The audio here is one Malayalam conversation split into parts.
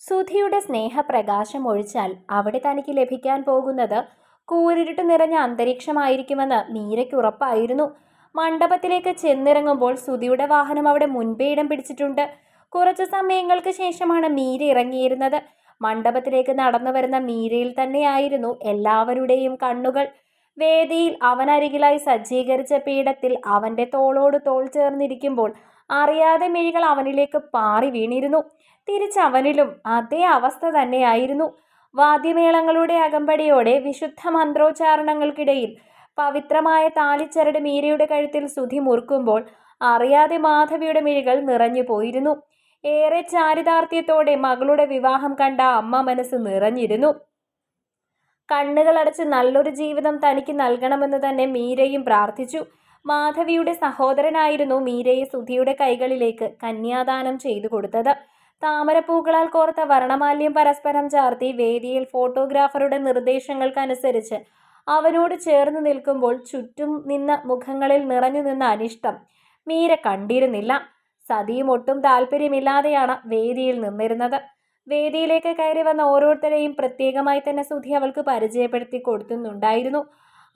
സുധിയുടെ സ്നേഹപ്രകാശം ഒഴിച്ചാൽ അവിടെ തനിക്ക് ലഭിക്കാൻ പോകുന്നത് കൂരിരുട്ട് നിറഞ്ഞ അന്തരീക്ഷമായിരിക്കുമെന്ന് മീരയ്ക്ക് ഉറപ്പായിരുന്നു. മണ്ഡപത്തിലേക്ക് ചെന്നിറങ്ങുമ്പോൾ സുധിയുടെ വാഹനം അവിടെ മുൻപേ ഇടം പിടിച്ചിട്ടുണ്ട്. കുറച്ചു സമയങ്ങൾക്ക് ശേഷമാണ് മീര ഇറങ്ങിയിരുന്നത്. മണ്ഡപത്തിലേക്ക് നടന്നു വരുന്ന മീരയിൽ തന്നെയായിരുന്നു എല്ലാവരുടെയും കണ്ണുകൾ. വേദിയിൽ അവനരികിലായി സജ്ജീകരിച്ച പീഠത്തിൽ അവന്റെ തോളോട് തോൾ ചേർന്നിരിക്കുമ്പോൾ അറിയാതെ മിഴികൾ അവനിലേക്ക് പാറി വീണിരുന്നു. തിരിച്ചവനിലും അതേ അവസ്ഥ തന്നെയായിരുന്നു. വാദ്യമേളങ്ങളുടെ അകമ്പടിയോടെ വിശുദ്ധ മന്ത്രോച്ചാരണങ്ങൾക്കിടയിൽ പവിത്രമായ താലിച്ചരട് മീരയുടെ കഴുത്തിൽ സുധി മുറുക്കുമ്പോൾ അറിയാതെ മാധവിയുടെ മിഴികൾ നിറഞ്ഞു പോയിരുന്നു. ഏറെ ചാരിതാർത്ഥ്യത്തോടെ മകളുടെ വിവാഹം കണ്ട അമ്മ മനസ്സ് നിറഞ്ഞിരുന്നു. കണ്ണുകളടച്ച് നല്ലൊരു ജീവിതം തനിക്ക് നൽകണമെന്ന് തന്നെ മീരയും പ്രാർത്ഥിച്ചു. മാധവിയുടെ സഹോദരനായിരുന്നു മീരയെ സുധിയുടെ കൈകളിലേക്ക് കന്യാദാനം ചെയ്തു കൊടുത്തത്. താമരപ്പൂക്കളാൽ കോർത്ത വർണമാല്യം പരസ്പരം ചാർത്തി വേദിയിൽ ഫോട്ടോഗ്രാഫറുടെ നിർദ്ദേശങ്ങൾക്കനുസരിച്ച് അവനോട് ചേർന്ന് നിൽക്കുമ്പോൾ ചുറ്റും നിന്ന മുഖങ്ങളിൽ നിറഞ്ഞു നിന്ന അനിഷ്ടം മീര കണ്ടിരുന്നില്ല. സതിയും ഒട്ടും താല്പര്യമില്ലാതെയാണ് വേദിയിൽ നിന്നിരുന്നത്. വേദിയിലേക്ക് കയറി വന്ന ഓരോരുത്തരെയും പ്രത്യേകമായി തന്നെ സുധി അവൾക്ക് പരിചയപ്പെടുത്തി കൊടുക്കുന്നുണ്ടായിരുന്നു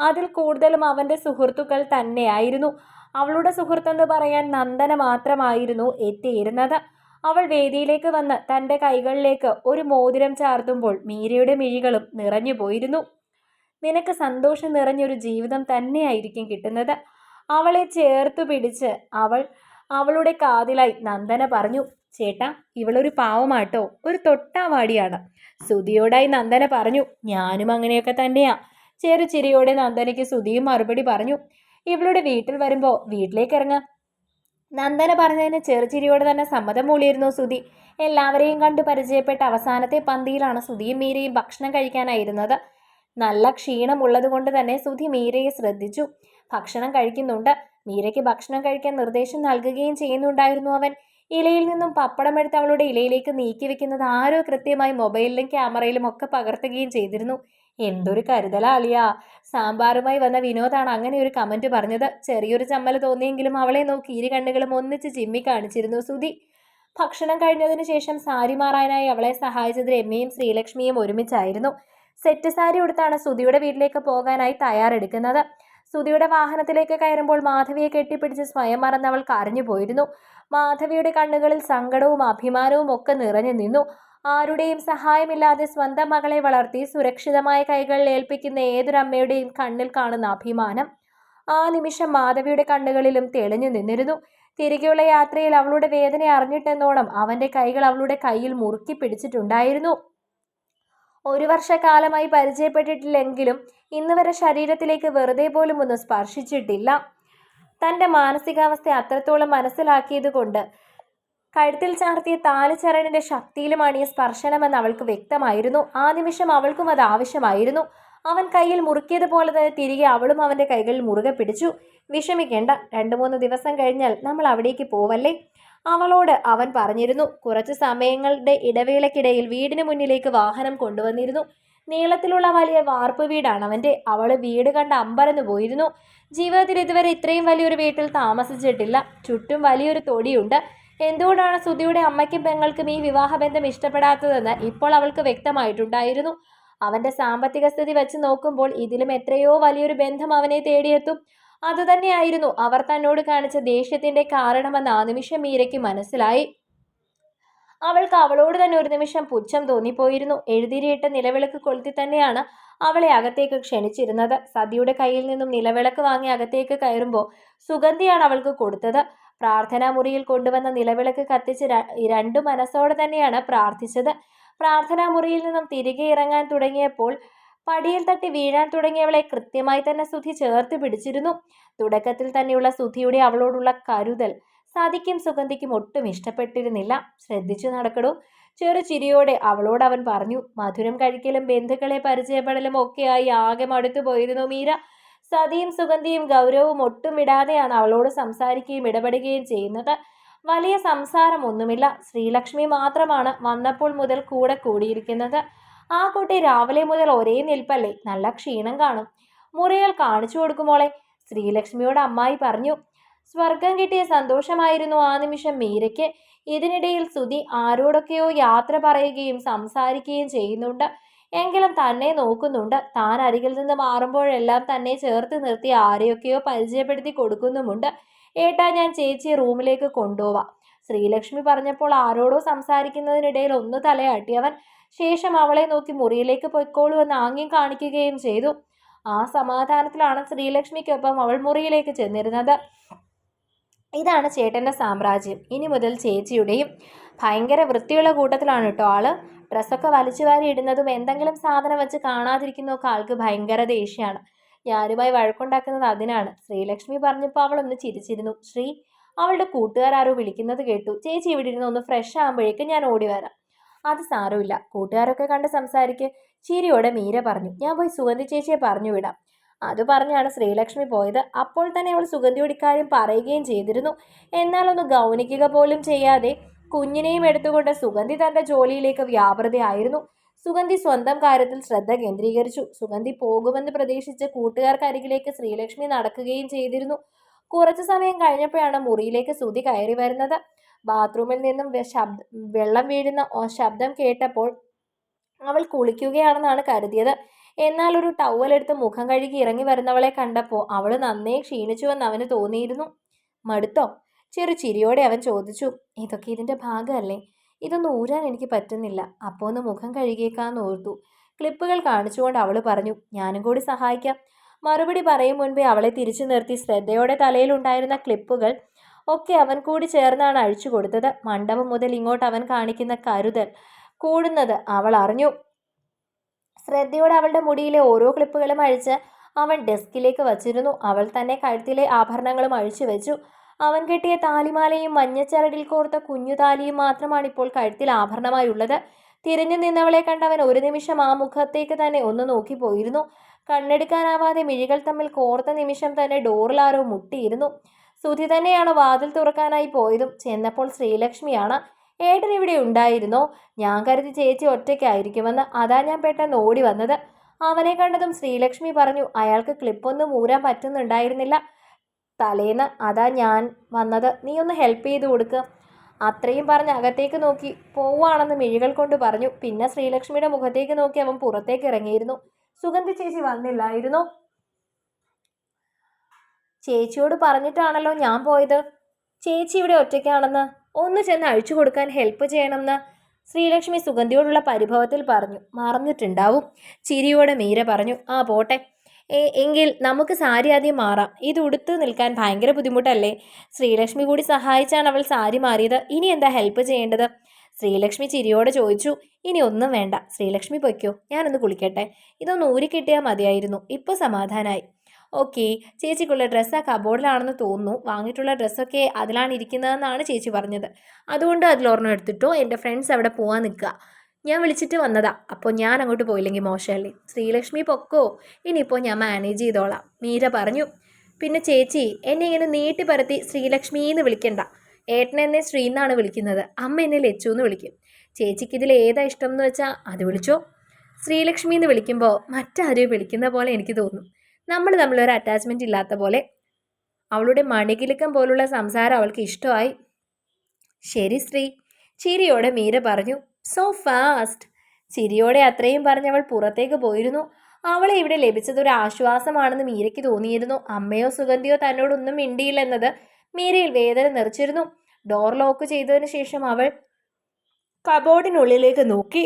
അതിൽ കൂടുതലും അവന്റെ സുഹൃത്തുക്കൾ തന്നെയായിരുന്നു. അവളുടെ സുഹൃത്തെന്ന് പറയാൻ നന്ദന മാത്രമായിരുന്നു എത്തിയിരുന്നത്. അവൾ വേദിയിലേക്ക് വന്ന് തന്റെ കൈകളിലേക്ക് ഒരു മോതിരം ചാർത്തുമ്പോൾ മീരയുടെ മിഴികളും നിറഞ്ഞു പോയിരുന്നു. നിനക്ക് സന്തോഷം നിറഞ്ഞൊരു ജീവിതം തന്നെയായിരിക്കും കിട്ടുന്നത്. അവളെ ചേർത്തു പിടിച്ച് അവൾ അവളുടെ കാതിലായി നന്ദന പറഞ്ഞു ചേട്ടാ ഇവളൊരു പാവമാട്ടോ ഒരു തൊട്ടാവാടിയാണ്. സുതിയോടായി നന്ദന പറഞ്ഞു ഞാനും അങ്ങനെയൊക്കെ തന്നെയാ. ചെറു ചിരിയോടെ നന്ദനയ്ക്ക് സുധിയും മറുപടി പറഞ്ഞു ഇവളുടെ വീട്ടിൽ വരുമ്പോൾ വീട്ടിലേക്ക് ഇറങ്ങാം. നന്ദന പറഞ്ഞതിന് ചെറുചിരിയോടെ തന്നെ സമ്മതം മൂളിയിരുന്നു സുധി. എല്ലാവരെയും കണ്ടു പരിചയപ്പെട്ട അവസാനത്തെ പന്തിയിലാണ് സുധിയും മീരയും ഭക്ഷണം കഴിക്കാനായിരുന്നത്. നല്ല ക്ഷീണമുള്ളത് കൊണ്ട് തന്നെ സുധി മീരയെ ശ്രദ്ധിച്ചു. ഭക്ഷണം കഴിക്കുന്നുണ്ട്. മീരയ്ക്ക് ഭക്ഷണം കഴിക്കാൻ നിർദ്ദേശം നൽകുകയും ചെയ്യുന്നുണ്ടായിരുന്നു അവൻ. ഇലയിൽ നിന്നും പപ്പടമെടുത്ത് അവളുടെ ഇലയിലേക്ക് നീക്കി വെക്കുന്നത് ആരോ കൃത്യമായി മൊബൈലിലും ക്യാമറയിലും ഒക്കെ പകർത്തുകയും ചെയ്തിരുന്നു. എന്തൊരു കരുതലാ അലിയ സാമ്പാറുമായി വന്ന വിനോദാണ് അങ്ങനെ ഒരു കമന്റ് പറഞ്ഞത്. ചെറിയൊരു ചമ്മൽ തോന്നിയെങ്കിലും അവളെ നോക്കി ഇരു കണ്ണുകളും ഒന്നിച്ച് ചിമ്മി കാണിച്ചിരുന്നു സുധി. ഭക്ഷണം കഴിഞ്ഞതിന് ശേഷം സാരി മാറാനായി അവളെ സഹായിച്ചത് രമ്യയും ശ്രീലക്ഷ്മിയും ഒരുമിച്ചായിരുന്നു. സെറ്റ് സാരി ഉടുത്താണ് സുധിയുടെ വീട്ടിലേക്ക് പോകാനായി തയ്യാറെടുക്കുന്നത്. സുധിയുടെ വാഹനത്തിലേക്ക് കയറുമ്പോൾ മാധവിയെ കെട്ടിപ്പിടിച്ച് സ്വയം മറന്നവൾ കരഞ്ഞു പോയിരുന്നു മാധവിയുടെ കണ്ണുകളിൽ സങ്കടവും അഭിമാനവും ഒക്കെ നിറഞ്ഞു നിന്നു. ആരുടെയും സഹായമില്ലാതെ സ്വന്തം മകളെ വളർത്തി സുരക്ഷിതമായ കൈകളിൽ ഏൽപ്പിക്കുന്ന ഏതൊരമ്മയുടെയും കണ്ണിൽ കാണുന്ന അഭിമാനം ആ നിമിഷം മാധവിയുടെ കണ്ണുകളിലും തെളിഞ്ഞു നിന്നിരുന്നു. തിരികെയുള്ള യാത്രയിൽ അവളുടെ വേദന അറിഞ്ഞിട്ടെന്നോണം അവന്റെ കൈകൾ അവളുടെ കയ്യിൽ മുറുക്കി പിടിച്ചിട്ടുണ്ടായിരുന്നു. ഒരു വർഷക്കാലമായി പരിചയപ്പെട്ടിട്ടില്ലെങ്കിലും ഇന്ന് വരെ ശരീരത്തിലേക്ക് വെറുതെ പോലും ഒന്ന് സ്പർശിച്ചിട്ടില്ല. തന്റെ മാനസികാവസ്ഥ അത്രത്തോളം മനസ്സിലാക്കിയതുകൊണ്ട് കഴുത്തിൽ ചാർത്തിയ താലിച്ചരണിന്റെ ശക്തിയിലുമാണ് ഈ സ്പർശനമെന്ന് അവൾക്ക് വ്യക്തമായിരുന്നു. ആ നിമിഷം അവൾക്കും അത് ആവശ്യമായിരുന്നു. അവൻ കയ്യിൽ മുറുക്കിയതുപോലെ തന്നെ തിരികെ അവളും അവന്റെ കൈകളിൽ മുറുകെ പിടിച്ചു. വിഷമിക്കേണ്ട രണ്ട് മൂന്ന് ദിവസം കഴിഞ്ഞാൽ നമ്മൾ അവിടേക്ക് പോവല്ലേ? അവളോട് അവൻ പറഞ്ഞിരുന്നു. കുറച്ച് സമയങ്ങളുടെ ഇടവേളക്കിടയിൽ വീടിന് മുന്നിലേക്ക് വാഹനം കൊണ്ടുവന്നിരുന്നു. നീളത്തിലുള്ള വലിയ വാർപ്പ് വീടാണ് അവന്റെ അവൾ വീട് കണ്ട് അമ്പരന്ന് പോയിരുന്നു. ജീവിതത്തിൽ ഇതുവരെ ഇത്രയും വലിയൊരു വീട്ടിൽ താമസിച്ചിട്ടില്ല. ചുറ്റും വലിയൊരു തൊടിയുണ്ട്. എന്തുകൊണ്ടാണ് സുധിയുടെ അമ്മയ്ക്കും പെങ്ങൾക്കും ഈ വിവാഹബന്ധം ഇഷ്ടപ്പെടാത്തതെന്ന് ഇപ്പോൾ അവൾക്ക് വ്യക്തമായിട്ടുണ്ടായിരുന്നു. അവന്റെ സാമ്പത്തിക സ്ഥിതി വെച്ച് നോക്കുമ്പോൾ ഇതിലും എത്രയോ വലിയൊരു ബന്ധം അവനെ തേടിയെത്തും. അതുതന്നെയായിരുന്നു അവർ തന്നോട് കാണിച്ച ദേഷ്യത്തിന്റെ കാരണമെന്ന് ആ നിമിഷം മീരയ്ക്ക് മനസ്സിലായി. അവൾക്ക് അവളോട് തന്നെ ഒരു നിമിഷം പുച്ഛം തോന്നിപ്പോയിരുന്നു. എഴുതിരിയിട്ട നിലവിളക്ക് കൊളുത്തി തന്നെയാണ് അവളെ അകത്തേക്ക് ക്ഷണിച്ചിരുന്നത്. സതിയുടെ കയ്യിൽ നിന്നും നിലവിളക്ക് വാങ്ങി അകത്തേക്ക് കയറുമ്പോൾ സുഗന്ധിയാണ് അവൾക്ക് കൊടുത്തത്. പ്രാർത്ഥനാ മുറിയിൽ കൊണ്ടുവന്ന നിലവിളക്ക് കത്തിച്ച് രണ്ടു മനസ്സോടെ തന്നെയാണ് പ്രാർത്ഥിച്ചത്. പ്രാർത്ഥനാ മുറിയിൽ നിന്നും തിരികെ ഇറങ്ങാൻ തുടങ്ങിയപ്പോൾ പടിയിൽ തട്ടി വീഴാൻ തുടങ്ങിയവളെ കൃത്യമായി തന്നെ സുധി ചേർത്ത് പിടിച്ചിരുന്നു. തുടക്കത്തിൽ തന്നെയുള്ള സുധിയുടെ അവളോടുള്ള കരുതൽ സതിക്കും സുഗന്ധിക്കും ഒട്ടും ഇഷ്ടപ്പെട്ടിരുന്നില്ല. ശ്രദ്ധിച്ചു നടക്കണു ചെറു ചിരിയോടെ അവളോട് അവൻ പറഞ്ഞു മധുരം കഴിക്കലും ബന്ധുക്കളെ പരിചയപ്പെടലും ഒക്കെയായി ആകെ മടുത്തു പോയിരുന്നു മീര. സതിയും സുഗന്ധിയും ഗൗരവവും ഒട്ടും വിടാതെയാണ് അവളോട് സംസാരിക്കുകയും ഇടപെടുകയും ചെയ്യുന്നത്. വലിയ സംസാരമൊന്നുമില്ല. ശ്രീലക്ഷ്മി മാത്രമാണ് വന്നപ്പോൾ മുതൽ കൂടെ കൂടിയിരിക്കുന്നത്. ആ കുട്ടി രാവിലെ മുതൽ ഒരേ നിൽപ്പല്ലേ? നല്ല ക്ഷീണം കാണും. മുറികൾ കാണിച്ചു കൊടുക്കുമോളെ ശ്രീലക്ഷ്മിയോട് അമ്മായി പറഞ്ഞു സ്വർഗം കിട്ടിയ സന്തോഷമായിരുന്നു ആ നിമിഷം മീരയ്ക്ക്. ഇതിനിടയിൽ സുധി ആരോടൊക്കെയോ യാത്ര പറയുകയും സംസാരിക്കുകയും ചെയ്യുന്നുണ്ട്. എങ്കിലും തന്നെ നോക്കുന്നുണ്ട്. താൻ അരികിൽ നിന്ന് മാറുമ്പോഴെല്ലാം തന്നെ ചേർത്ത് നിർത്തി ആരെയൊക്കെയോ പരിചയപ്പെടുത്തി കൊടുക്കുന്നുമുണ്ട്. ഏട്ടാ ഞാൻ ചേച്ചിയെ റൂമിലേക്ക് കൊണ്ടുപോവാം. ശ്രീലക്ഷ്മി പറഞ്ഞപ്പോൾ ആരോടോ സംസാരിക്കുന്നതിനിടയിൽ ഒന്ന് തലയാട്ടിയവൻ ശേഷം അവളെ നോക്കി മുറിയിലേക്ക് പൊയ്ക്കോളൂ എന്ന് ആംഗ്യം കാണിക്കുകയും ചെയ്തു. ആ സമാധാനത്തിലാണ് ശ്രീലക്ഷ്മിക്കൊപ്പം അവൾ മുറിയിലേക്ക് ചെന്നിരുന്നത്. ഇതാണ് ചേട്ടന്റെ സാമ്രാജ്യം. ഇനി മുതൽ ചേച്ചിയുടെയും ഭയങ്കര വൃത്തിയുള്ള കൂട്ടത്തിലാണ് കേട്ടോ ആൾ. ഡ്രസ്സൊക്കെ വലിച്ചു വാരി ഇടുന്നതും എന്തെങ്കിലും സാധനം വെച്ച് കാണാതിരിക്കുന്നതൊക്കെ ആൾക്ക് ഭയങ്കര ദേഷ്യമാണ് ഞാനുമായി വഴക്കുണ്ടാക്കുന്നത് അതിനാണ്. ശ്രീലക്ഷ്മി പറഞ്ഞപ്പോൾ അവളൊന്ന് ചിരിച്ചിരുന്നു. ശ്രീ അവളുടെ കൂട്ടുകാരാരോ വിളിക്കുന്നത് കേട്ടു. ചേച്ചി ഇവിടെ ഇരുന്ന് ഒന്ന് ഫ്രഷ് ആകുമ്പോഴേക്കും ഞാൻ ഓടി വരാം. അത് സാരമില്ല. കൂട്ടുകാരൊക്കെ കണ്ട് സംസാരിക്ക്. ചിരിയോടെ മീര പറഞ്ഞു. ഞാൻ പോയി സുഗന്ധി ചേച്ചിയെ പറഞ്ഞു വിടാം. അത് പറഞ്ഞാണ് ശ്രീലക്ഷ്മി പോയത്. അപ്പോൾ തന്നെ അവൾ സുഗന്ധിയോട് ഇക്കാര്യം പറയുകയും ചെയ്തിരുന്നു. എന്നാൽ ഒന്ന് ഗൗനിക്കുക പോലും ചെയ്യാതെ കുഞ്ഞിനെയും എടുത്തുകൊണ്ട് സുഗന്ധി തന്റെ ജോലിയിലേക്ക് വ്യാപൃതയായിരുന്നു. സുഗന്ധി സ്വന്തം കാര്യത്തിൽ ശ്രദ്ധ കേന്ദ്രീകരിച്ചു. സുഗന്ധി പോകുമെന്ന് പ്രതീക്ഷിച്ച് കൂട്ടുകാർക്കരികിലേക്ക് ശ്രീലക്ഷ്മി നടക്കുകയും ചെയ്തിരുന്നു. കുറച്ചു സമയം കഴിഞ്ഞപ്പോഴാണ് മുറിയിലേക്ക് സുതി കയറി വരുന്നത്. ബാത്റൂമിൽ നിന്നും വെള്ളം വീഴുന്ന ശബ്ദം കേട്ടപ്പോൾ അവൾ കുളിക്കുകയാണെന്നാണ് കരുതിയത്. എന്നാൽ ഒരു ടവൽ എടുത്ത് മുഖം കഴുകി ഇറങ്ങി വരുന്നവളെ കണ്ടപ്പോൾ അവൾ നന്നേ ക്ഷീണിച്ചുവെന്ന് അവന് തോന്നിയിരുന്നു. മടുത്തോ? ചെറു ചിരിയോടെ അവൻ ചോദിച്ചു. ഇതൊക്കെ ഇതിന്റെ ഭാഗമല്ലേ? ഇതൊന്നും ഊരാൻ എനിക്ക് പറ്റുന്നില്ല. അപ്പോൾ ഒന്ന് മുഖം കഴുകിയേക്കാന്ന് ഓർത്തു. ക്ലിപ്പുകൾ കാണിച്ചുകൊണ്ട് അവൾ പറഞ്ഞു ഞാനും കൂടി സഹായിക്കാം. മറുപടി പറയും മുൻപേ അവളെ തിരിച്ചു നിർത്തി ശ്രദ്ധയോടെ തലയിലുണ്ടായിരുന്ന ക്ലിപ്പുകൾ ഒക്കെ അവൻ കൂടി ചേർന്നാണ് അഴിച്ചു കൊടുത്തത്. മണ്ഡപം മുതൽ ഇങ്ങോട്ട് അവൻ കാണിക്കുന്ന കരുതൽ കൂടുന്നത് അവൾ അറിഞ്ഞു. ശ്രദ്ധയോടെ അവളുടെ മുടിയിലെ ഓരോ ക്ലിപ്പുകളും അഴിച്ച് അവൻ ഡെസ്കിലേക്ക് വച്ചിരുന്നു. അവൾ തന്നെ കഴുത്തിലെ ആഭരണങ്ങളും അഴിച്ചു വെച്ചു. അവൻ കെട്ടിയ താലിമാലയും മഞ്ഞച്ചരടിൽ കോർത്ത കുഞ്ഞു താലിയും മാത്രമാണ് ഇപ്പോൾ കഴുത്തിൽ ആഭരണമായുള്ളത്. തിരിഞ്ഞു നിന്നവളെ കണ്ടവൻ ഒരു നിമിഷം ആ മുഖത്തേക്ക് തന്നെ ഒന്ന് നോക്കിപ്പോയിരുന്നു കണ്ണെടുക്കാനാവാതെ മിഴികൾ തമ്മിൽ കോർത്ത നിമിഷം തന്നെ ഡോറിലാരോ മുട്ടിയിരുന്നു. സുധി തന്നെയാണ് വാതിൽ തുറക്കാനായി പോയതും. ചെന്നപ്പോൾ ശ്രീലക്ഷ്മിയാണ്. ഏട്ടൻ ഇവിടെ ഉണ്ടായിരുന്നോ? ഞാൻ കരുതി ചേച്ചി ഒറ്റയ്ക്കായിരിക്കുമെന്ന് അതാ ഞാൻ പെട്ടെന്ന് ഓടി വന്നത്. അവനെ കണ്ടതും ശ്രീലക്ഷ്മി പറഞ്ഞു അയാൾക്ക് ക്ലിപ്പൊന്നും ഊരാൻ പറ്റുന്നുണ്ടായിരുന്നില്ല. തലേന്ന് അതാ ഞാൻ വന്നത്. നീ ഒന്ന് ഹെൽപ്പ് ചെയ്ത് കൊടുക്കുക അത്രയും പറഞ്ഞ് അകത്തേക്ക് നോക്കി. പോവാണെന്ന് മിഴികൾ കൊണ്ട് പറഞ്ഞു. പിന്നെ ശ്രീലക്ഷ്മിയുടെ മുഖത്തേക്ക് നോക്കി അവൻ പുറത്തേക്ക് ഇറങ്ങിയിരുന്നു. സുഗന്ധി ചേച്ചി വന്നില്ലായിരുന്നു? ചേച്ചിയോട് പറഞ്ഞിട്ടാണല്ലോ ഞാൻ പോയത്. ചേച്ചി ഇവിടെ ഒറ്റയ്ക്കാണെന്ന്. ഒന്ന് ചെന്ന് അഴിച്ചു കൊടുക്കാൻ ഹെൽപ്പ് ചെയ്യണമെന്ന് ശ്രീലക്ഷ്മി സുഗന്ധിയോടുള്ള പരിഭവത്തിൽ പറഞ്ഞു. മറന്നിട്ടുണ്ടാവും. ചിരിയോടെ മീര പറഞ്ഞു ആ പോട്ടെ. എങ്കിൽ നമുക്ക് സാരി ആദ്യം മാറാം. ഇത് ഉടുത്ത് നിൽക്കാൻ ഭയങ്കര ബുദ്ധിമുട്ടല്ലേ? ശ്രീലക്ഷ്മി കൂടി സഹായിച്ചാണ് അവൾ സാരി മാറിയത്. ഇനി എന്താ ഹെൽപ്പ് ചെയ്യേണ്ടത്? ശ്രീലക്ഷ്മി ചിരിയോടെ ചോദിച്ചു ഇനി ഒന്നും വേണ്ട. ശ്രീലക്ഷ്മി പൊയ്ക്കോ. ഞാനൊന്ന് കുളിക്കട്ടെ. ഇതൊന്ന് ഊരി കിട്ടിയാൽ മതിയായിരുന്നു. ഇപ്പോൾ സമാധാനമായി ഓക്കെ ചേച്ചിക്കുള്ള ഡ്രസ്സ് ആ കബോർഡിലാണെന്ന് തോന്നുന്നു. വാങ്ങിയിട്ടുള്ള ഡ്രസ്സൊക്കെ അതിലാണ് ഇരിക്കുന്നതെന്നാണ് ചേച്ചി പറഞ്ഞത്. അതുകൊണ്ട് അതിലൊരെണ്ണം എടുത്തിട്ടോ? എന്റെ ഫ്രണ്ട്സ് അവിടെ പോകാൻ നിൽക്കുക. ഞാൻ വിളിച്ചിട്ട് വന്നതാ. അപ്പോൾ ഞാൻ അങ്ങോട്ട് പോയില്ലെങ്കിൽ മോശമല്ലേ ശ്രീലക്ഷ്മി പൊക്കോ? ഇനിയിപ്പോൾ ഞാൻ മാനേജ് ചെയ്തോളാം. മീര പറഞ്ഞു. പിന്നെ ചേച്ചി എന്നെ ഇങ്ങനെ നീട്ടി പരത്തി ശ്രീലക്ഷ്മി എന്ന് വിളിക്കണ്ട. ഏട്ടനെന്നെ ശ്രീ എന്നാണ് വിളിക്കുന്നത്. അമ്മ എന്നെ ലച്ചു എന്ന് വിളിക്കും. ചേച്ചിക്ക് ഇതിൽ ഏതാ ഇഷ്ടം എന്ന് വെച്ചാൽ അത് വിളിച്ചോ? ശ്രീലക്ഷ്മി എന്ന് വിളിക്കുമ്പോൾ മറ്റാരും വിളിക്കുന്ന പോലെ എനിക്ക് തോന്നും. നമ്മൾ തമ്മിലൊരു അറ്റാച്ച്മെന്റ് ഇല്ലാത്ത പോലെ അവളുടെ മണികിലുക്കം പോലുള്ള സംസാരം അവൾക്ക് ഇഷ്ടമായി. ശരി ശ്രീ. ചിരിയോടെ മീര പറഞ്ഞു സോ ഫാസ്റ്റ് ചിരിയോടെ അത്രയും പറഞ്ഞ് അവൾ പുറത്തേക്ക് പോയിരുന്നു. അവളെ ഇവിടെ ലഭിച്ചത് ഒരു ആശ്വാസമാണെന്ന് മീരയ്ക്ക് തോന്നിയിരുന്നു. അമ്മയോ സുഗന്ധിയോ തന്നോടൊന്നും മിണ്ടിയില്ലെന്നത് മീരയിൽ വേദന നിറച്ചിരുന്നു. ഡോർ ലോക്ക് ചെയ്തതിനു ശേഷം അവൾ കബോർഡിനുള്ളിലേക്ക് നോക്കി.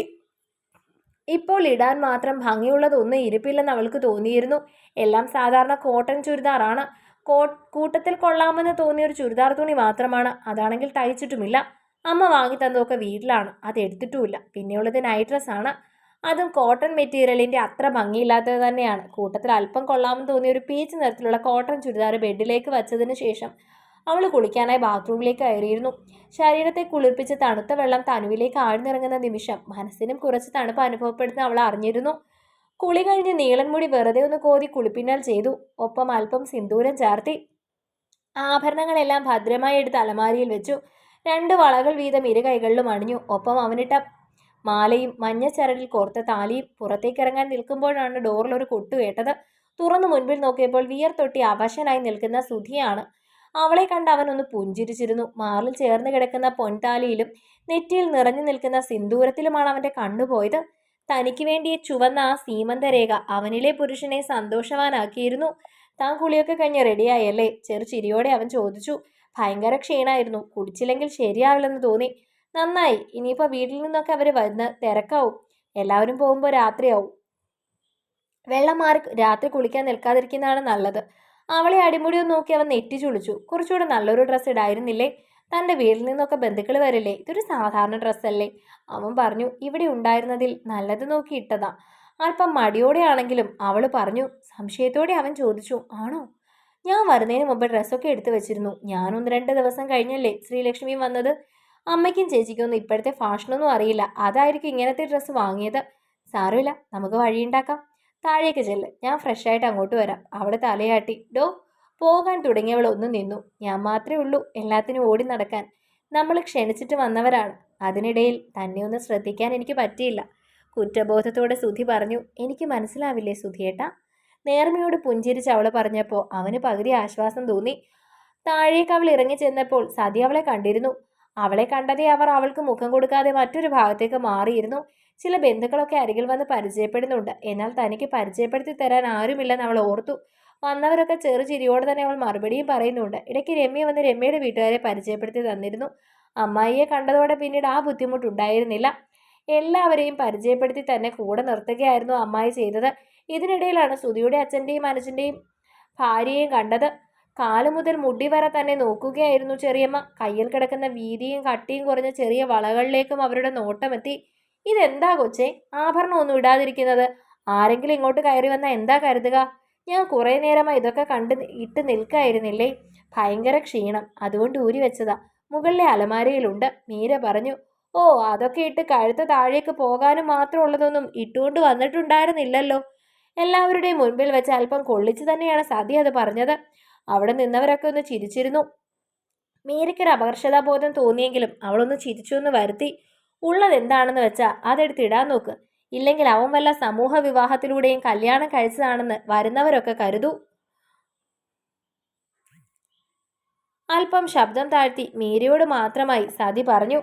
ഇപ്പോൾ ഇടാൻ മാത്രം ഭംഗിയുള്ളതൊന്നും ഇരിപ്പില്ലെന്ന് അവൾക്ക് തോന്നിയിരുന്നു. എല്ലാം സാധാരണ കോട്ടൺ ചുരിദാറാണ്. കോ കൂട്ടത്തിൽ കൊള്ളാമെന്ന് തോന്നിയ ഒരു ചുരിദാർ തുണി മാത്രമാണ്. അതാണെങ്കിൽ തയ്ച്ചിട്ടുമില്ല. അമ്മ വാങ്ങി തന്നതൊക്കെ വീട്ടിലാണ്. അത് എടുത്തിട്ടുമില്ല. പിന്നെയുള്ളത് നൈറ്റ് ഡ്രസ്സാണ് അതും കോട്ടൺ മെറ്റീരിയലിന്റെ അത്ര ഭംഗിയില്ലാത്തത് തന്നെയാണ്. കൂട്ടത്തിൽ അല്പം കൊള്ളാമെന്ന് തോന്നിയ ഒരു പീച്ച് നിറത്തിലുള്ള കോട്ടൺ ചുരിദാർ ബെഡിലേക്ക് വച്ചതിന് ശേഷം അവൾ കുളിക്കാനായി ബാത്റൂമിലേക്ക് കയറിയിരുന്നു. ശരീരത്തെ കുളിർപ്പിച്ച് തണുത്ത വെള്ളം തനുവിലേക്ക് ആഴ്ന്നിറങ്ങുന്ന നിമിഷം മനസ്സിനും കുറച്ച് തണുപ്പ് അനുഭവപ്പെടുന്ന അവൾ അറിഞ്ഞിരുന്നു. കുളി കഴിഞ്ഞ് നീളൻ മുടി വെറുതെ ഒന്ന് കോതി കുളിപ്പിന്നൽ ചെയ്തു. ഒപ്പം അല്പം സിന്ദൂരം ചാർത്തി. ആഭരണങ്ങളെല്ലാം ഭദ്രമായി എടുത്ത് അലമാരിയിൽ വെച്ചു. രണ്ട് വളകൾ വീതം ഇരു കൈകളിലും അണിഞ്ഞു. ഒപ്പം അവനിട്ട മാലയും മഞ്ഞ ചരടിൽ കോർത്ത താലിയും പുറത്തേക്കിറങ്ങാൻ നിൽക്കുമ്പോഴാണ് ഡോറിൽ ഒരു കൊട്ടു കേട്ടത്. തുറന്നു മുൻപിൽ നോക്കിയപ്പോൾ വിയർത്തൊട്ടി അവശനായി നിൽക്കുന്ന സുധിയാണ്. അവളെ കണ്ട് അവൻ ഒന്ന് പുഞ്ചിരിച്ചിരുന്നു. മാറിൽ ചേർന്ന് കിടക്കുന്ന പൊൻതാലിയിലും നെറ്റിയിൽ നിറഞ്ഞു നിൽക്കുന്ന സിന്ദൂരത്തിലുമാണ് അവന്റെ കണ്ണുപോയത്. തനിക്ക് വേണ്ടി ചുവന്ന ആ സീമന്തരേഖ അവനിലെ പുരുഷനെ സന്തോഷവാനാക്കിയിരുന്നു. താൻ കുളിയൊക്കെ കഴിഞ്ഞ് റെഡിയായല്ലേ? ചെറു ചിരിയോടെ അവൻ ചോദിച്ചു. ഭയങ്കര ക്ഷീണമായിരുന്നു കുടിച്ചില്ലെങ്കിൽ ശരിയാവില്ലെന്ന് തോന്നി. നന്നായി. ഇനിയിപ്പോൾ വീട്ടിൽ നിന്നൊക്കെ അവർ വരുന്ന തിരക്കാവും. എല്ലാവരും പോകുമ്പോൾ രാത്രിയാവും. വെള്ളം മാറി രാത്രി കുളിക്കാൻ നിൽക്കാതിരിക്കുന്നതാണ് നല്ലത്. അവളെ അടിമുടിയൊന്ന് നോക്കി അവൻ നെറ്റി ചുളിച്ചു കുറച്ചുകൂടെ നല്ലൊരു ഡ്രസ്സ് ഇടായിരുന്നില്ലേ? തന്റെ വീട്ടിൽ നിന്നൊക്കെ ബന്ധുക്കൾ വരില്ലേ? ഇതൊരു സാധാരണ ഡ്രസ്സല്ലേ അവൻ പറഞ്ഞു ഇവിടെ ഉണ്ടായിരുന്നതിൽ നല്ലത് നോക്കി ഇട്ടതാ. അല്പം മടിയോടെയാണെങ്കിലും അവൾ പറഞ്ഞു സംശയത്തോടെ അവൻ ചോദിച്ചു ആണോ? ഞാൻ വരുന്നതിന് മുമ്പ് ഡ്രസ്സൊക്കെ എടുത്തു വെച്ചിരുന്നു. ഞാനൊന്ന് രണ്ട് ദിവസം കഴിഞ്ഞല്ലേ ശ്രീലക്ഷ്മി വന്നത്? അമ്മയ്ക്കും ചേച്ചിക്കൊന്നും ഇപ്പോഴത്തെ ഫാഷനൊന്നും അറിയില്ല. അതായിരിക്കും ഇങ്ങനത്തെ ഡ്രസ്സ് വാങ്ങിയത്. സാരമില്ല നമുക്ക് വഴിയുണ്ടാക്കാം. താഴേക്ക് ചെല്ല്. ഞാൻ ഫ്രഷ് ആയിട്ട് അങ്ങോട്ട് വരാം. അവിടെ തലയാട്ടി. ഡോ പോകാൻ തുടങ്ങിയവൾ ഒന്ന് നിന്നു. ഞാൻ മാത്രമേ ഉള്ളൂ എല്ലാത്തിനും ഓടി നടക്കാൻ. നമ്മൾ ക്ഷണിച്ചിട്ട് വന്നവരാണ്. അതിനിടയിൽ തന്നെ ഒന്ന് ശ്രദ്ധിക്കാൻ എനിക്ക് പറ്റിയില്ല. കുറ്റബോധത്തോടെ സുധി പറഞ്ഞു എനിക്ക് മനസ്സിലാവില്ലേ സുധിയേട്ട? നേർമയോട് പുഞ്ചിരിച്ച് അവൾ പറഞ്ഞപ്പോൾ അവന് പകുതി ആശ്വാസം തോന്നി. താഴേക്ക് അവൾ ഇറങ്ങി ചെന്നപ്പോൾ സതി അവളെ കണ്ടിരുന്നു. അവളെ കണ്ടതേ അവർ അവൾക്ക് മുഖം കൊടുക്കാതെ മറ്റൊരു ഭാഗത്തേക്ക് മാറിയിരുന്നു. ചില ബന്ധുക്കളൊക്കെ അരികിൽ വന്ന് പരിചയപ്പെടുന്നുണ്ട്. എന്നാൽ തനിക്ക് പരിചയപ്പെടുത്തി തരാൻ ആരുമില്ലെന്ന് അവൾ ഓർത്തു. വന്നവരൊക്കെ ചെറു ചിരിയോടെ തന്നെ അവൾ മറുപടിയും പറയുന്നുണ്ട്. ഇടയ്ക്ക് രമ്യ വന്ന് രമ്യയുടെ വീട്ടുകാരെ പരിചയപ്പെടുത്തി തന്നിരുന്നു. അമ്മായിയെ കണ്ടതോടെ പിന്നീട് ആ ബുദ്ധിമുട്ടുണ്ടായിരുന്നില്ല. എല്ലാവരെയും പരിചയപ്പെടുത്തി തന്നെ കൂടെ നിർത്തുകയായിരുന്നു അമ്മായി ചെയ്തത്. ഇതിനിടയിലാണ് സുധിയുടെ അച്ഛന്റെയും അനുജന്റെയും ഭാര്യയെയും കണ്ടത്. കാലു മുതൽ മുടി വരെ തന്നെ നോക്കുകയായിരുന്നു ചെറിയമ്മ. കയ്യിൽ കിടക്കുന്ന വീതിയും കട്ടിയും കുറഞ്ഞ ചെറിയ വളകളിലേക്കും അവരുടെ നോട്ടമെത്തി. ഇതെന്താ കൊച്ചേ? ആഭരണമൊന്നും ഇടാതിരിക്കുന്നത്. ആരെങ്കിലും ഇങ്ങോട്ട് കയറി വന്നാൽ എന്താ കരുതുക? ഞാൻ കുറേ നേരമായി ഇതൊക്കെ കണ്ട് ഇട്ട് നിൽക്കായിരുന്നില്ലേ? ഭയങ്കര ക്ഷീണം. അതുകൊണ്ട് ഊരി വെച്ചതാ. മുകളിലെ അലമാരയിലുണ്ട്. മീര പറഞ്ഞു ഓ അതൊക്കെ ഇട്ട് കഴുത്ത് താഴേക്ക് പോകാനും മാത്രമുള്ളതൊന്നും ഇട്ടുകൊണ്ട് വന്നിട്ടുണ്ടായിരുന്നില്ലല്ലോ. എല്ലാവരുടെയും മുൻപിൽ വെച്ച് അല്പം കൊള്ളിച്ച് തന്നെയാണ് സതി അത് പറഞ്ഞത്. അവിടെ നിന്നവരൊക്കെ ഒന്ന് ചിരിച്ചിരുന്നു. മീരയ്ക്കൊരു അപകർഷതാബോധം തോന്നിയെങ്കിലും അവളൊന്ന് ചിരിച്ചു എന്ന് വരുത്തി. ഉള്ളത് എന്താണെന്ന് വെച്ചാൽ അതെടുത്ത് ഇടാൻ നോക്ക്. ഇല്ലെങ്കിൽ അവൻ വല്ല സമൂഹ വിവാഹത്തിലൂടെയും കല്യാണം കഴിച്ചതാണെന്ന് വരുന്നവരൊക്കെ കരുതൂ. അല്പം ശബ്ദം താഴ്ത്തി മീരയോട് മാത്രമായി സതി പറഞ്ഞു.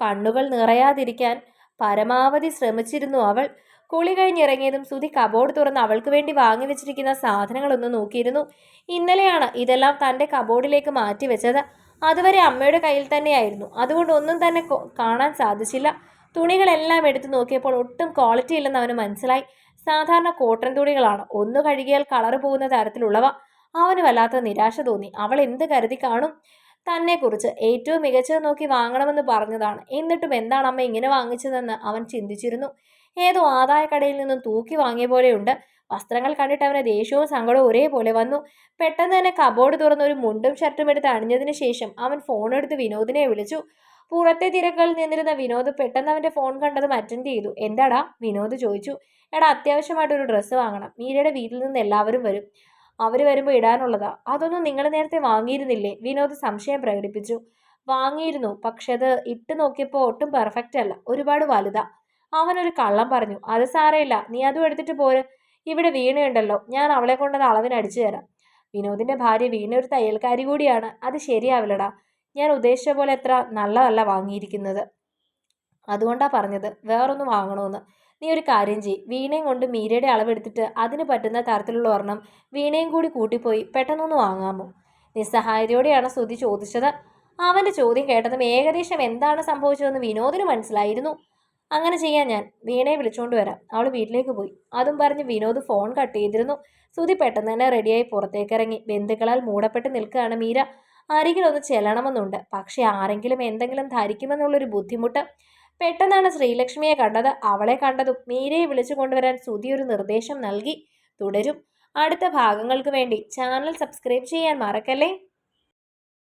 കണ്ണുകൾ നിറയാതിരിക്കാൻ പരമാവധി ശ്രമിച്ചിരുന്നു അവൾ. കുളി കഴിഞ്ഞിറങ്ങിയതും സുധി കബോർഡ് തുറന്ന് അവൾക്ക് വേണ്ടി വാങ്ങി വെച്ചിരിക്കുന്ന സാധനങ്ങളൊന്ന് നോക്കിയിരുന്നു. ഇന്നലെയാണ് ഇതെല്ലാം തന്റെ കബോർഡിലേക്ക് മാറ്റി വെച്ചത്. അതുവരെ അമ്മയുടെ കയ്യിൽ തന്നെയായിരുന്നു. അതുകൊണ്ട് ഒന്നും തന്നെ കാണാൻ സാധിച്ചില്ല. തുണികളെല്ലാം എടുത്തു നോക്കിയപ്പോൾ ഒട്ടും ക്വാളിറ്റി ഇല്ലെന്ന് അവന് മനസ്സിലായി. സാധാരണ കോട്ടൺ തുണികളാണ്. ഒന്ന് കഴുകിയാൽ കളർ പോകുന്ന തരത്തിലുള്ളവ. അവന് വല്ലാത്ത നിരാശ തോന്നി. അവൾ എന്ത് കരുതി കാണും? തന്നെക്കുറിച്ച് ഏറ്റവും മികച്ചത് നോക്കി വാങ്ങണമെന്ന് പറഞ്ഞതാണ്. എന്നിട്ടും എന്താണ് അമ്മ ഇങ്ങനെ വാങ്ങിച്ചതെന്ന് അവൻ ചിന്തിച്ചിരുന്നു. ഏതോ ആദായക്കടയിൽ കടയിൽ നിന്നും തൂക്കി വാങ്ങിയ പോലെയുണ്ട്. വസ്ത്രങ്ങൾ കണ്ടിട്ട് അവന് ദേഷ്യവും സങ്കടവും ഒരേപോലെ വന്നു. പെട്ടെന്ന് തന്നെ കബോർഡ് തുറന്ന് ഒരു മുണ്ടും ഷർട്ടും എടുത്ത് അണിഞ്ഞതിന് ശേഷം അവൻ ഫോൺ എടുത്ത് വിനോദിനെ വിളിച്ചു. പുറത്തെ തിരക്കുകളിൽ നിന്നിരുന്ന വിനോദ് പെട്ടെന്ന് അവന്റെ ഫോൺ കണ്ടതും അറ്റൻഡ് ചെയ്തു. എന്താടാ? വിനോദ് ചോദിച്ചു. എടാ അത്യാവശ്യമായിട്ട് ഒരു ഡ്രസ്സ് വാങ്ങണം. മീരയുടെ വീട്ടിൽ നിന്ന് എല്ലാവരും വരും. അവർ വരുമ്പോൾ ഇടാനുള്ളതാ. അതൊന്നും നിങ്ങൾ നേരത്തെ വാങ്ങിയിരുന്നില്ലേ? വിനോദ് സംശയം പ്രകടിപ്പിച്ചു. വാങ്ങിയിരുന്നു. പക്ഷെ അത് ഇട്ട് നോക്കിയപ്പോൾ ഒട്ടും പെർഫെക്റ്റ് അല്ല. ഒരുപാട് വലുതാ. അവനൊരു കള്ളം പറഞ്ഞു. അത് സാരമില്ല. നീ അതും എടുത്തിട്ട് പോര്. ഇവിടെ വീണയുണ്ടല്ലോ. ഞാൻ അവളെ കൊണ്ടത് അളവിന് അടിച്ചു തരാം. വിനോദിന്റെ ഭാര്യ വീണ ഒരു തയ്യൽക്കാരി കൂടിയാണ്. അത് ശരിയാവില്ലടാ. ഞാൻ ഉദ്ദേശിച്ച പോലെ എത്ര നല്ലതല്ല വാങ്ങിയിരിക്കുന്നത്. അതുകൊണ്ടാ പറഞ്ഞത്. വേറൊന്നും വാങ്ങണമെന്ന് നീ ഒരു കാര്യം ചെയ് വീണയും കൊണ്ട് മീരയുടെ അളവെടുത്തിട്ട് അതിന് പറ്റുന്ന തരത്തിലുള്ള ഒരെണ്ണം വീണയും കൂടി കൂട്ടിപ്പോയി. പെട്ടെന്നൊന്ന് വാങ്ങാമോ? നിസ്സഹായതയോടെയാണ് സ്തുതി ചോദിച്ചത്. അവന്റെ ചോദ്യം കേട്ടതും ഏകദേശം എന്താണ് സംഭവിച്ചതെന്ന് വിനോദിന് മനസ്സിലായിരുന്നു. അങ്ങനെ ചെയ്യാൻ ഞാൻ വീണയെ വിളിച്ചുകൊണ്ട് വരാം. അവൾ വീട്ടിലേക്ക് പോയി. അതും പറഞ്ഞ് വിനോദ് ഫോൺ കട്ട് ചെയ്തിരുന്നു. സുധി പെട്ടെന്ന് തന്നെ റെഡിയായി പുറത്തേക്കിറങ്ങി. ബന്ധുക്കളാൽ മൂടപ്പെട്ട് നിൽക്കുകയാണ് മീര. ആരെങ്കിലും ഒന്ന് ചെല്ലണമെന്നുണ്ട്. പക്ഷേ ആരെങ്കിലും എന്തെങ്കിലും ധരിക്കുമെന്നുള്ളൊരു ബുദ്ധിമുട്ട് പെട്ടെന്നാണ് ശ്രീലക്ഷ്മിയെ കണ്ടത്. അവളെ കണ്ടതും മീരയെ വിളിച്ചു കൊണ്ടുവരാൻ സുധി ഒരു നിർദ്ദേശം നൽകി. തുടരും. അടുത്ത ഭാഗങ്ങൾക്ക് വേണ്ടി ചാനൽ സബ്സ്ക്രൈബ് ചെയ്യാൻ മറക്കല്ലേ?